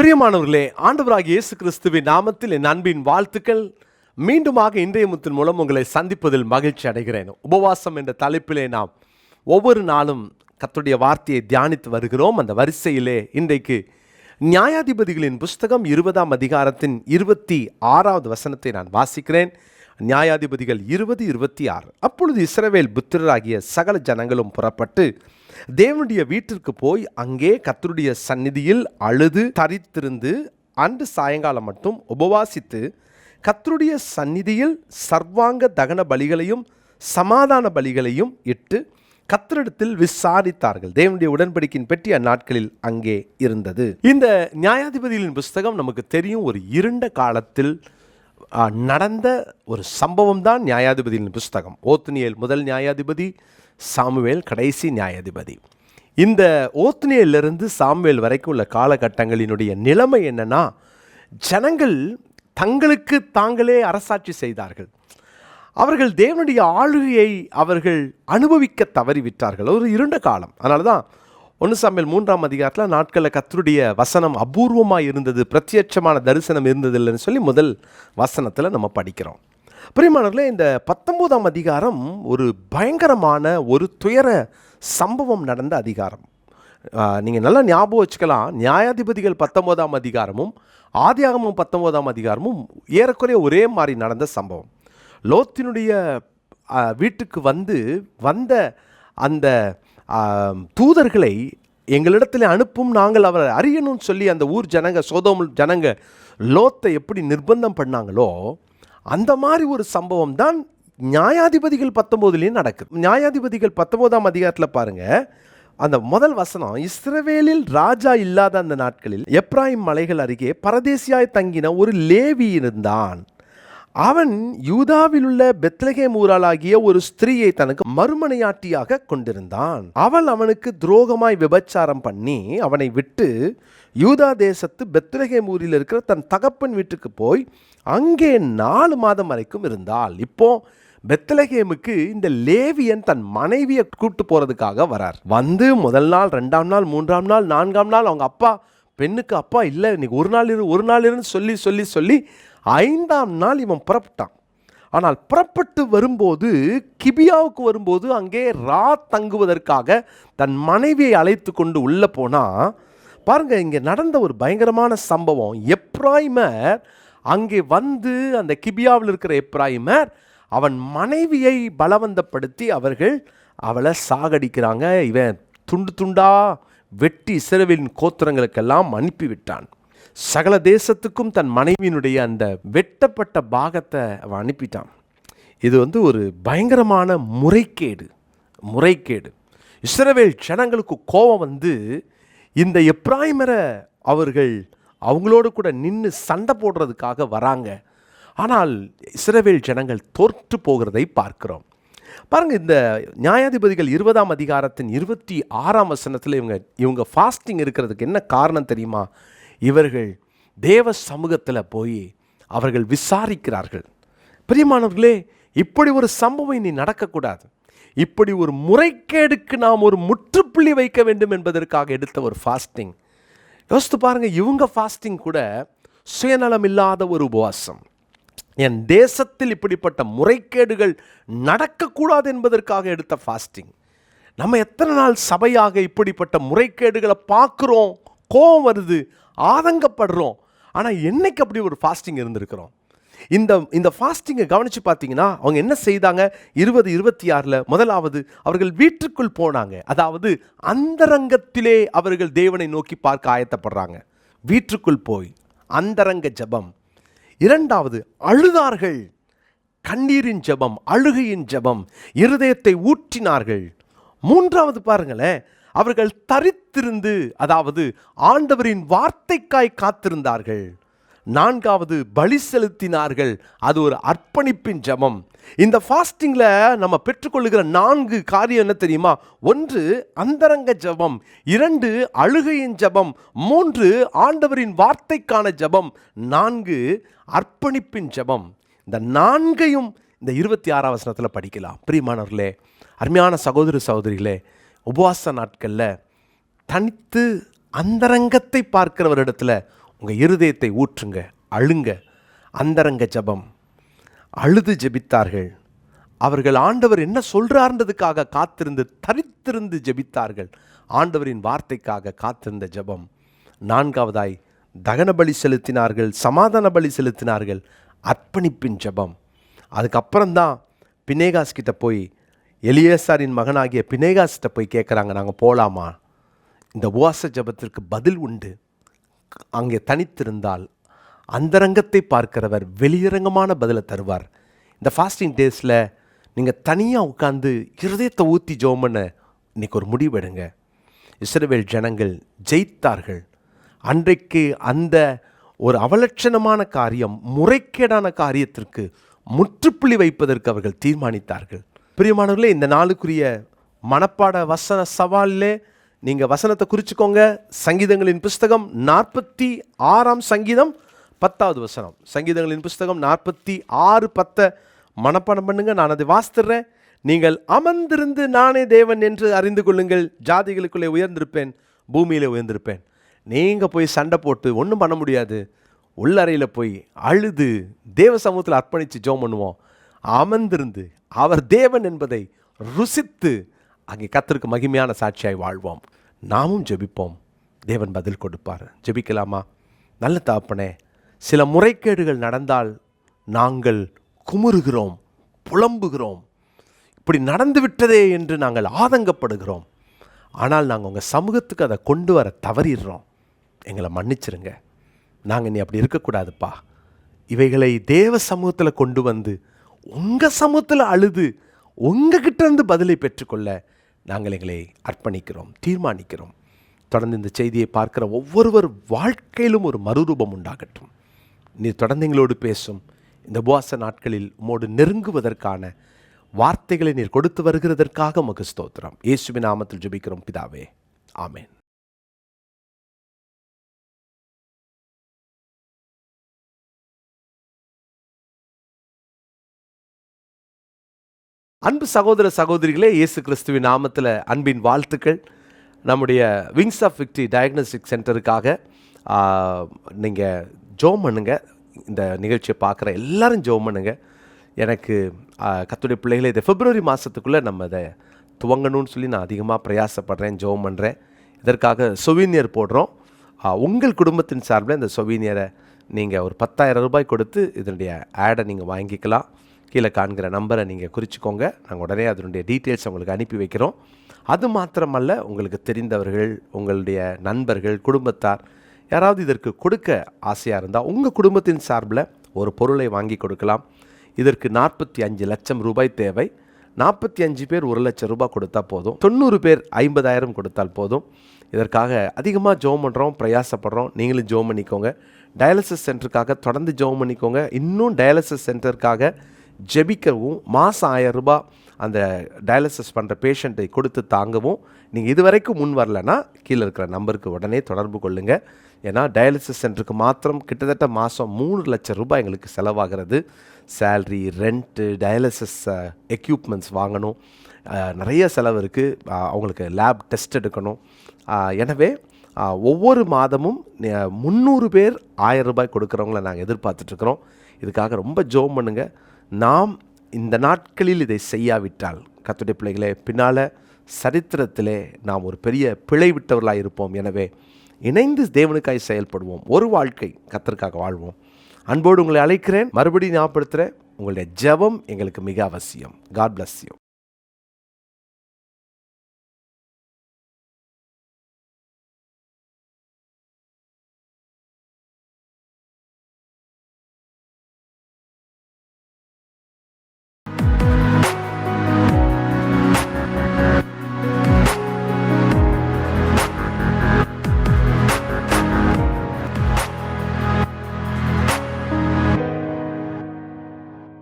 பிரியமானவர்களே ஆண்டவராக இயேசு கிறிஸ்துவின் நாமத்தில் என் அன்பின் வாழ்த்துக்கள். மீண்டுமாக இன்றைய முத்தின் மூலம் உங்களை சந்திப்பதில் மகிழ்ச்சி அடைகிறேன். உபவாசம் என்ற தலைப்பிலே நாம் ஒவ்வொரு நாளும் கத்துடைய வார்த்தையை தியானித்து வருகிறோம். அந்த வரிசையிலே இன்றைக்கு நியாயாதிபதிகளின் புஸ்தகம் இருபதாம் அதிகாரத்தின் இருபத்தி ஆறாவது வசனத்தை நான் வாசிக்கிறேன். நியாயாதிபதிகள் இருபது இருபத்தி ஆறு அப்பொழுது இஸ்ரவேல் புத்திரராகிய சகல ஜனங்களும் புறப்பட்டு தேவனுடைய வீட்டிற்கு போய் அங்கே கத்தருடைய சந்நிதியில் அழுது தரித்திருந்து அன்று சாயங்காலம் மட்டும் உபவாசித்து கத்தருடைய சந்நிதியில் சர்வாங்க தகன பலிகளையும் சமாதான பலிகளையும் இட்டு கத்தரிடத்தில் விசாரித்தார்கள் தேவனுடைய உடன்படிக்கையின் பெட்டி அந்நாட்களில் அங்கே இருந்தது இந்த நியாயாதிபதிகளின் புஸ்தகம் நமக்கு தெரியும். ஒரு இருண்ட காலத்தில் நடந்த ஒரு சம்பவம் தான் நியாயாதிபதியின் புஸ்தகம். ஓத்னியல் முதல் நியாயாதிபதி சாமுவேல் கடைசி நியாயாதிபதி. இந்த ஓத்னியேலிருந்து சாமுவேல் வரைக்கும் உள்ள காலகட்டங்களினுடைய நிலைமை என்னென்னா ஜனங்கள் தங்களுக்கு தாங்களே அரசாட்சி செய்தார்கள். அவர்கள் தேவனுடைய ஆளுகையை அவர்கள் அனுபவிக்க தவறிவிட்டார்கள். ஒரு இருண்ட காலம். அதனால தான் ஒன்று சமையல் மூன்றாம் அதிகாரத்தில் நாட்களில் கத்தருடைய வசனம் அபூர்வமாக இருந்தது பிரத்யட்சமான தரிசனம் இருந்ததில்லைன்னு சொல்லி முதல் வசனத்தில் நம்ம படிக்கிறோம். பிரியமானவர்களே இந்த பத்தொம்போதாம் அதிகாரம் ஒரு பயங்கரமான ஒரு துயர சம்பவம் நடந்த அதிகாரம். நீங்கள் நல்லா ஞாபகம் வச்சுக்கலாம். நியாயாதிபதிகள் பத்தொம்போதாம் அதிகாரமும் ஆதியாகமும் பத்தொம்போதாம் அதிகாரமும் ஏறக்குறைய ஒரே மாதிரி நடந்த சம்பவம். லோத்தினுடைய வீட்டுக்கு வந்து வந்த அந்த தூதர்களை எங்களிடத்தில் அனுப்பும் நாங்கள் அவரை அறியணும்னு சொல்லி அந்த ஊர் ஜனங்க சோதோம் ஜனங்க லோத்தை எப்படி நிர்பந்தம் பண்ணாங்களோ அந்த மாதிரி ஒரு சம்பவம் தான் நியாயாதிபதிகள் பத்தொம்போதுலேயும் நடக்குது. நியாயாதிபதிகள் பத்தொம்போதாம் அதிகாரத்தில் பாருங்கள் அந்த முதல் வசனம் இஸ்ரவேலில் ராஜா இல்லாத அந்த நாட்களில் எப்ராஹிம் மலைகள் அருகே பரதேசியாய் தங்கின ஒரு லேவி இருந்தான். அவன் யூதாவில் உள்ள பெத்லகே மூராளாகிய ஒரு ஸ்திரீயை தனக்கு மறுமனையாட்டியாக கொண்டிருந்தான். அவள் அவனுக்கு துரோகமாய் விபச்சாரம் பண்ணி அவனை விட்டு யூதா தேசத்து பெத்லகேம் ஊரில் இருக்கிற தன் தகப்பன் வீட்டுக்கு போய் அங்கே நாலு மாதம் வரைக்கும் இருந்தாள். இப்போ பெத்லகேமுக்கு இந்த லேவியன் தன் மனைவியை கூட்டு போறதுக்காக வரார். வந்து முதல் நாள் ரெண்டாம் நாள் மூன்றாம் நாள் நான்காம் நாள் அவங்க அப்பா பெண்ணுக்கு அப்பா இல்லை இன்னைக்கு ஒரு நாள் இரு ஒரு நாள் இருன்னு சொல்லி சொல்லி சொல்லி ஐந்தாம் நாள் இவன் புறப்பட்டான். ஆனால் புறப்பட்டு வரும்போது கிபியாவுக்கு வரும்போது அங்கே ரா தங்குவதற்காக தன் மனைவியை அழைத்து கொண்டு உள்ளே போனால் பாருங்கள் இங்கே நடந்த ஒரு பயங்கரமான சம்பவம். எப்ராய்மர் அங்கே வந்து அந்த கிபியாவில் இருக்கிற எப்ராய்மர் அவன் மனைவியை பலவந்தப்படுத்தி அவர்கள் அவளை சாகடிக்கிறாங்க. இவன் துண்டு துண்டா வெட்டி இஸ்ரவேலின் கோத்திரங்களுக்கெல்லாம் அனுப்பி விட்டான் சகல தேசத்துக்கும் தன் மனைவியினுடைய அந்த வெட்டப்பட்ட பாகத்தை அவன் அனுப்பிட்டான். இது வந்து ஒரு பயங்கரமான முறைகேடு முறைகேடு. இஸ்ரவேல் ஜனங்களுக்கு கோபம் வந்து இந்த எப்ராய்மரை அவர்கள் அவங்களோடு கூட நின்று சண்டை போடுறதுக்காக வராங்க. ஆனால் இஸ்ரவேல் ஜனங்கள் தோற்று போகிறதை பார்க்கிறோம். பாருங்க இந்த நியாயாதிபதிகள் இருபதாம் அதிகாரத்தின் இருபத்தி ஆறாம் வசனத்தில் இவங்க இவங்க ஃபாஸ்டிங் இருக்கிறதுக்கு என்ன காரணம் தெரியுமா? இவர்கள் தேவ சமூகத்தில் போய் அவர்கள் விசாரிக்கிறார்கள். பிரியமானவர்களே இப்படி ஒரு சம்பவம் இனி நடக்கக்கூடாது. இப்படி ஒரு முறைகேடுக்கு நாம் ஒரு முற்றுப்புள்ளி வைக்க வேண்டும் என்பதற்காக எடுத்த ஒரு ஃபாஸ்டிங் யோசித்து பாருங்கள் இவங்க ஃபாஸ்டிங் கூட சுயநலம் இல்லாத ஒரு உபவாசம். என் தேசத்தில் இப்படிப்பட்ட முறைகேடுகள் நடக்கக்கூடாது என்பதற்காக எடுத்த ஃபாஸ்டிங் நம்ம எத்தனை நாள் சபையாக இப்படிப்பட்ட முறைகேடுகளை பார்க்குறோம்? கோபம் வருது ஆதங்கப்படுறோம். ஆனால் என்னைக்கு அப்படி ஒரு ஃபாஸ்டிங் இருந்திருக்கிறோம்? இந்த இந்த ஃபாஸ்டிங்கை கவனித்து பார்த்தீங்கன்னா அவங்க என்ன செய்தாங்க? இருபது இருபத்தி ஆறில் முதலாவது அவர்கள் வீட்டுக்குள் போனாங்க. அதாவது அந்தரங்கத்திலே அவர்கள் தேவனை நோக்கி பார்க்க ஆயத்தப்படுறாங்க. வீட்டுக்குள் போய் அந்தரங்க ஜெபம். இரண்டாவது அழுதார்கள். கண்ணீரின் ஜெபம் அழுகையின் ஜெபம் இருதயத்தை ஊற்றினார்கள் மூன்றாவது பாருங்களேன் அவர்கள் தரித்திருந்து அதாவது ஆண்டவரின் வார்த்தைக்காய் காத்திருந்தார்கள். நான்காவது பலி செலுத்தினார்கள். அது ஒரு அர்ப்பணிப்பின் ஜெபம். இந்த ஃபாஸ்டிங்கில் நம்ம பெற்றுக்கொள்ளுகிற நான்கு காரியம் என்ன தெரியுமா? ஒன்று அந்தரங்க ஜெபம். இரண்டு அழுகையின் ஜெபம். மூன்று ஆண்டவரின் வார்த்தைக்கான ஜெபம். நான்கு அர்ப்பணிப்பின் ஜெபம். இந்த நான்கையும் இந்த இருபத்தி ஆறாம் வசனத்தில் படிக்கலாம். பிரியமானவர்களே அருமையான சகோதர சகோதரிகளே உபவாச நாட்களில் தனித்து அந்தரங்கத்தை பார்க்கிறவரிடத்துல உங்கள் இருதயத்தை ஊற்றுங்க அழுங்க. அந்தரங்க ஜெபம். அழுது ஜெபித்தார்கள். அவர்கள் ஆண்டவர் என்ன சொல்கிறார்ன்றதுக்காக காத்திருந்து தரித்திருந்து ஜெபித்தார்கள். ஆண்டவரின் வார்த்தைக்காக காத்திருந்த ஜெபம். நான்காவதாய் தகன பலி செலுத்தினார்கள் சமாதான பலி செலுத்தினார்கள் அர்ப்பணிப்பின் ஜெபம். அதுக்கப்புறம்தான் பினேகாஸ் கிட்ட போய் எலியேசாரின் மகனாகிய பினேகாஸ்கிட்ட போய் கேட்குறாங்க நாங்கள் போகலாமா இந்த உவாச ஜெபத்திற்கு பதில் உண்டு. அங்கே தனித்திருந்தால் அந்தரங்கத்தை பார்க்கிறவர் வெளியரங்கமான பதிலை தருவார். இந்த ஃபாஸ்டிங் டேஸில் நீங்கள் தனியாக உட்காந்து இருதயத்தை ஊற்றி ஜெபம் இன்றைக்கி இன்னைக்கு ஒரு முடிவெடுங்க இஸ்ரவேல் ஜனங்கள் ஜெயித்தார்கள். அன்றைக்கு அந்த ஒரு அவலட்சணமான காரியம் முறைகேடான காரியத்திற்கு முற்றுப்புள்ளி வைப்பதற்கு அவர்கள் தீர்மானித்தார்கள். பிரியமானவர்களே இந்த நாளுக்குரிய மனப்பாட வசன சவாலிலே நீங்கள் வசனத்தை குறிச்சுக்கோங்க. சங்கீதங்களின் புஸ்தகம் நாற்பத்தி ஆறாம் சங்கீதம் பத்தாவது வசனம். சங்கீதங்களின் புஸ்தகம் நாற்பத்தி ஆறு பத்தை மனப்பாடம் பண்ணுங்க நான் அதை வாசித்துறேன் நீங்கள் அமர்ந்திருந்து நானே தேவன் என்று அறிந்து கொள்ளுங்கள் ஜாதிகளுக்குள்ளே உயர்ந்திருப்பேன் பூமியிலே உயர்ந்திருப்பேன். நீங்கள் போய் சண்டை போட்டு ஒன்றும் பண்ண முடியாது. உள்ளறையில் போய் அழுது தேவ சமூகத்தில் அர்ப்பணித்து ஜோம் பண்ணுவோம். அமர்ந்திருந்து அவர் தேவன் என்பதை ருசித்து அங்கே கத்திற்கு மகிமையான சாட்சியாய் வாழ்வோம். நாமும் ஜெபிப்போம். தேவன் பதில் கொடுப்பார். ஜெபிக்கலாமா? நல்ல தாப்பனே சில முறைகேடுகள் நடந்தால் நாங்கள் குமுறுகிறோம் புலம்புகிறோம். இப்படி நடந்து விட்டதே என்று நாங்கள் ஆதங்கப்படுகிறோம். ஆனால் நாங்கள் உங்கள் சமூகத்துக்கு அதை கொண்டு வர தவறிடுறோம். எங்களை மன்னிச்சிருங்க. நாங்கள் நீ அப்படி இருக்கக்கூடாதுப்பா. இவைகளை தேவ சமூகத்தில் கொண்டு வந்து உங்கள் சமூகத்தில் அழுது உங்ககிட்ட இருந்து பதிலை பெற்றுக்கொள்ள நாங்கள் எங்களை அர்ப்பணிக்கிறோம் தீர்மானிக்கிறோம். தொடர்ந்து இந்த செய்தியை பார்க்கிற ஒவ்வொருவர் வாழ்க்கையிலும் ஒரு மறுரூபம் உண்டாகட்டும். நீ தொடர்ந்து எங்களோடு பேசும் இந்த உபவாச நாட்களில் உமோடு நெருங்குவதற்கான வார்த்தைகளை நீர் கொடுத்து வருகிறதற்காக உமக்கு ஸ்தோத்திரம். இயேசுவின் நாமத்தில் ஜெபிக்கிறோம் பிதாவே. ஆமேன். அன்பு சகோதர சகோதரிகளே இயேசு கிறிஸ்துவின் நாமத்தில் அன்பின் வாழ்த்துக்கள். நம்முடைய விங்ஸ் ஆஃப் விக்டி டயக்னோஸ்டிக் சென்டருக்காக நீங்கள் ஜோம் பண்ணுங்க. இந்த நிகழ்ச்சியை பார்க்குற எல்லாரும் ஜோம் பண்ணுங்க. எனக்கு கத்துடைய பிள்ளைகளை இதை பிப்ரவரி மாதத்துக்குள்ளே நம்ம இதை துவங்கணும்னு சொல்லி நான் அதிகமாக பிரயாசப்படுறேன் ஜோம் பண்ணுறேன் இதற்காக சொவீனியர் போடுறோம். உங்கள் குடும்பத்தின் சார்பில் இந்த சொவீனியரை நீங்கள் ஒரு பத்தாயிரம் ரூபாய் கொடுத்து இதனுடைய ஆடை நீங்கள் வாங்கிக்கலாம். கீழே காண்கிற நம்பரை நீங்கள் குறிச்சிக்கோங்க. நாங்கள் உடனே அதனுடைய டீட்டெயில்ஸ் உங்களுக்கு அனுப்பி வைக்கிறோம். அது மாத்திரமல்ல உங்களுக்கு தெரிந்தவர்கள் உங்களுடைய நண்பர்கள் குடும்பத்தார் யாராவது இதற்கு கொடுக்க ஆசையாக இருந்தால் உங்கள் குடும்பத்தின் சார்பில் ஒரு பொருளை வாங்கி கொடுக்கலாம். இதற்கு நாற்பத்தி அஞ்சு லட்சம் ரூபாய் தேவை. நாற்பத்தி அஞ்சு பேர் ஒரு லட்சம் ரூபாய் கொடுத்தா போதும். தொண்ணூறு பேர் ஐம்பதாயிரம் கொடுத்தால் போதும். இதற்காக அதிகமாக ஜோம் பண்ணுறோம் பிரயாசப்படுறோம். நீங்களும் ஜோம் பண்ணிக்கோங்க. டயாலிசிஸ் சென்டருக்காக தொடர்ந்து ஜோம் பண்ணிக்கோங்க. இன்னும் டயாலிசிஸ் சென்டருக்காக ஜெபிக்கவும் மாதம் ஆயிரம் ரூபாய் அந்த டயாலிசிஸ் பண்ணுற பேஷண்ட்டை கொடுத்து தாங்கவும். நீங்கள் இதுவரைக்கும் முன் வரலன்னா கீழே இருக்கிற நம்பருக்கு உடனே தொடர்பு கொள்ளுங்கள் ஏன்னா டயாலிசிஸ் சென்டருக்கு மாத்திரம் கிட்டத்தட்ட மாதம் மூணு லட்சம் ரூபாய் எங்களுக்கு செலவாகிறது. சேல்ரி ரெண்ட்டு டயாலிசிஸ் எக்யூப்மெண்ட்ஸ் வாங்கணும். நிறைய செலவு இருக்குது அவங்களுக்கு லேப் டெஸ்ட் எடுக்கணும். எனவே ஒவ்வொரு மாதமும் முந்நூறு பேர் ஆயிரம் ரூபாய் கொடுக்குறவங்கள நாங்கள் எதிர்பார்த்துட்ருக்குறோம் இதுக்காக ரொம்ப ஜோம் பண்ணுங்கள் நாம் இந்த நாட்களில் இதை செய்யாவிட்டால் கத்துடைய பிள்ளைகளே பின்னால் சரித்திரத்திலே நாம் ஒரு பெரிய பிழை விட்டவர்களாக இருப்போம். எனவே இணைந்து தேவனுக்காய் செயல்படுவோம். ஒரு வாழ்க்கை கத்தருக்காக வாழ்வோம். அன்போடு உங்களை அழைக்கிறேன். மறுபடியும் ஞாபகப்படுத்துகிறேன் உங்களுடைய ஜெபம் எங்களுக்கு மிக அவசியம். God bless you